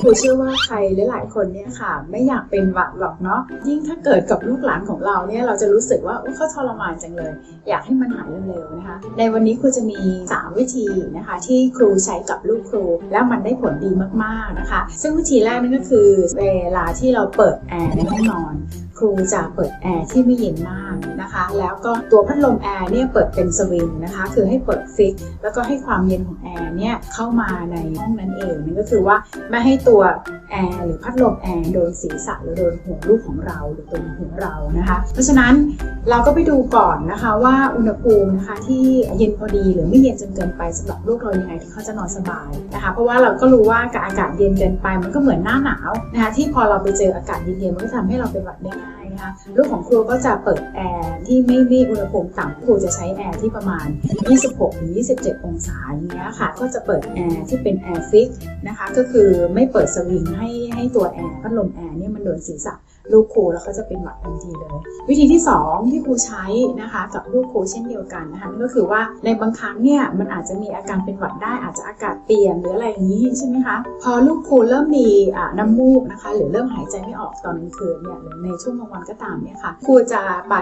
ครูเชื่อว่าใครหลายๆคนเนี่ยค่ะ ไม่อยากเป็นหวัดหรอกเนาะยิ่งถ้าเกิดกับลูกหลานของเราเนี่ยเราจะรู้สึกว่าอุ๊ยเขาทรมานจังเลย อยากให้มันหายเร็วๆนะคะ ในวันนี้ครูจะมี 3 วิธีนะคะ ที่ครูใช้กับลูกครู แล้วมันได้ผลดีมากๆนะคะ ซึ่งวิธีแรกนั่นก็คือเวลาที่เราเปิดแอร์ในห้องนอน ครูจะเปิดแอร์ที่ไม่เย็นมากนะคะ แล้วก็ตัวพัดลมแอร์เนี่ยเปิดเป็นสวิงนะคะ คือให้เปิดฟิก แล้วก็ให้ความเย็นของแอร์เนี่ยเข้ามาในห้องนั้นเองนั่นก็คือว่าไม่ให้ตัวแอร์หรือพัดลมแอร์โดนศีรษะหรือโดนหัวลูกของเราหรือตัวหัวเรานะคะ เพราะฉะนั้น เราก็ไปดูก่อนนะคะว่าอุณหภูมินะคะที่เย็นพอดีหรือไม่เย็นจนเกินไปสำหรับลูกเรายังไงที่เขาจะนอนสบายนะคะเพราะว่าเราก็รู้ว่ากับอากาศเย็นเกินไปมันก็เหมือนหน้าหนาวนะคะที่พอเราไปเจออากาศเย็นๆมันก็ทำให้เราเป็นหวัดได้ง่ายนะคะลูกของครูก็จะเปิดแอร์ที่ไม่ไม่อุณหภูมิต่ำครูจะใช้แอร์ที่ประมาณ 26 หรือ 27 องศาอย่างเงี้ยค่ะก็จะเปิดแอร์ที่เป็นแอร์ฟิกนะคะก็คือไม่เปิดสวิงให้ให้ตัวแอร์พัดลมแอร์เนี่ยมันโดนศีรษะ ลูกครูแล้วเขาจะเป็นหวัดทันทีเลย วิธีที่ 2 ที่ครูใช้นะคะกับลูกครูเช่นเดียวกันนะคะนั่นก็คือว่าในบางครั้งเนี่ยมันอาจจะมีอาการเป็นหวัดได้อาจจะอากาศเปลี่ยนหรืออะไรอย่างนี้ใช่ไหมคะพอลูกครูเริ่มมีน้ำมูกนะคะหรือเริ่มหายใจไม่ออกตอนกลางคืนเนี่ยหรือในช่วงกลางวันก็ตามเนี่ยค่ะครูจะไป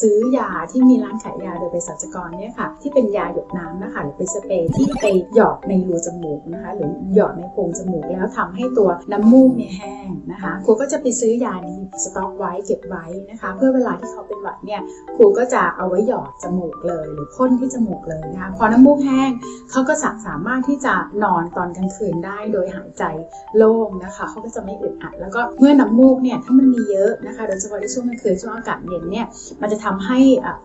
ซื้อยาที่มีร้านขายยาโดยเภสัชกรเนี่ยค่ะที่เป็นยาหยดน้ำนะคะหรือเป็นสเปรย์ที่ไปหยอดในรูจมูกนะคะหรือหยอดในโพรงจมูกแล้วทำให้ตัวน้ำมูกเนี่ยแห้งนะคะครูก็จะไปซื้อยานี้สต็อกไว้เก็บไว้นะคะ เพื่อเวลาที่เขาเป็นหวัดเนี่ยครูก็จะเอาไว้หยอดจมูกเลย หรือพ่นที่จมูกเลยนะคะพอน้ำมูกแห้งเขาก็จะสามารถที่จะนอนตอนกลางคืนได้โดยหายใจโล่งนะคะเขาก็จะไม่อึดอัด แล้วก็เมื่อน้ำมูกเนี่ยถ้ามันมีเยอะนะคะ โดยเฉพาะในช่วงกลางคืนช่วงอากาศเย็นเนี่ยมันจะทำให้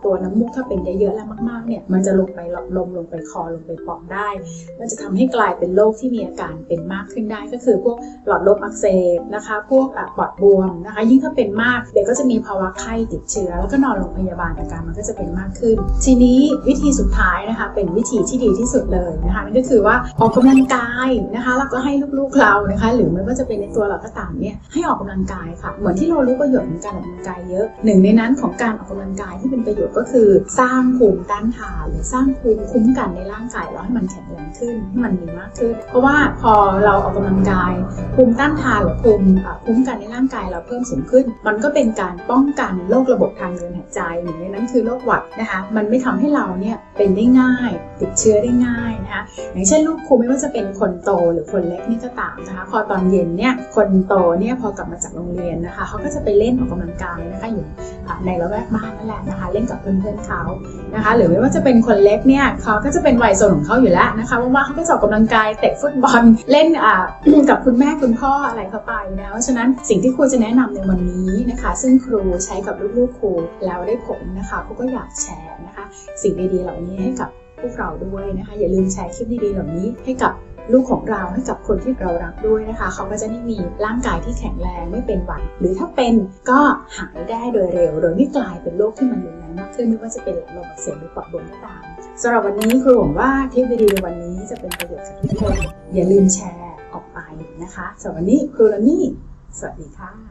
ตัวน้ำมูกถ้าเป็นเยอะๆแล้วมากๆเนี่ยมันจะลงไปหลอดลมลงไปคอลงไปปอดได้ มันจะทำให้กลายเป็นโรคที่มีอาการเป็นมากขึ้นได้ก็คือพวกหลอดลมอักเสบนะคะ พวกปอดบวมนะคะ ยิ่งถ้าเป็นมากเด็กก็จะมีภาวะไข้ติดเชื้อ แล้วก็นอนโรงพยาบาลอาการมันก็จะเป็นมากขึ้น ทีนี้วิธีสุดท้ายนะคะ เป็นวิธีที่ดีที่สุดเลยนะคะนั่นก็คือว่าออกกำลังกายนะคะแล้วก็ให้ลูกๆเรานะคะ หรือไม่ว่าจะเป็นในตัวเราก็ตามเนี่ยให้ออกกำลังกายค่ะเหมือนที่เรารู้ประโยชน์ของการออกกำลังกายเยอะหนึ่งในนั้นของการออกกำลังกายที่เป็นประโยชน์ก็คือ สร้างภูมิต้านทานหรือสร้างภูมิคุ้มกันในร่างกายเราให้มันแข็งแรงขึ้นให้มันมีมากขึ้น เพราะว่าพอเราออกกำลังกายภูมิต้านทานหรือภูมิคุ้มกันในร่างกายเราพิ่มสูงขึ้น มันก็เป็นการป้องกันโรคระบบทางเดินหายใจหนึ่งในนั้นคือโรคหวัดนะคะ มันไม่ทำให้เราเนี่ยเป็นได้ง่าย ติดเชื้อได้ง่ายนะคะ อย่างเช่นลูกครูไม่ว่าจะเป็นคนโตหรือคนเล็กนี่ก็ตามนะคะ พอตอนเย็นเนี่ยคนโตเนี่ยพอกลับมาจากโรงเรียนนะคะเขาก็จะไปเล่นออกกำลังกายนะคะอยู่ในละแวกบ้านนั่นแหละนะคะ เล่นกับเพื่อนๆเขานะคะ หรือไม่ว่าจะเป็นคนเล็กเนี่ยเขาก็จะเป็นวัยโซนของเขาอยู่แล้วนะคะว่างๆเขาก็จะออกกำลังกายเตะฟุตบอลเล่นกับคุณแม่คุณพ่ออะไรเข้าไปนะเพราะฉะนั้นสิ่งที่ควรจะแนะแนะนำในวันนี้นะคะ ซึ่งครูใช้กับลูกๆครูแล้วได้ผลนะคะครูก็อยากแชร์นะคะ สิ่งดีๆเหล่านี้ให้กับพวกเราด้วยนะคะ อย่าลืมแชร์คลิปดีๆเหล่านี้ให้กับลูกของเราให้กับคนที่เรารักด้วยนะคะ เขาก็จะได้มีร่างกายที่แข็งแรงไม่เป็นหวัดหรือถ้าเป็นก็หายได้โดยเร็ว โดยไม่กลายเป็นโรคที่มันรุนแรงมากขึ้นไม่ว่าจะเป็นหลอดลมอักเสบหรือปอดบวมก็ตามสำหรับวันนี้ครูหวังว่าคลิปดีๆในวันนี้จะเป็นประโยชน์กับทุกคนอย่าลืมแชร์ออกไปนะคะสำหรับวันนี้ครูลนี่สวัสดีค่ะ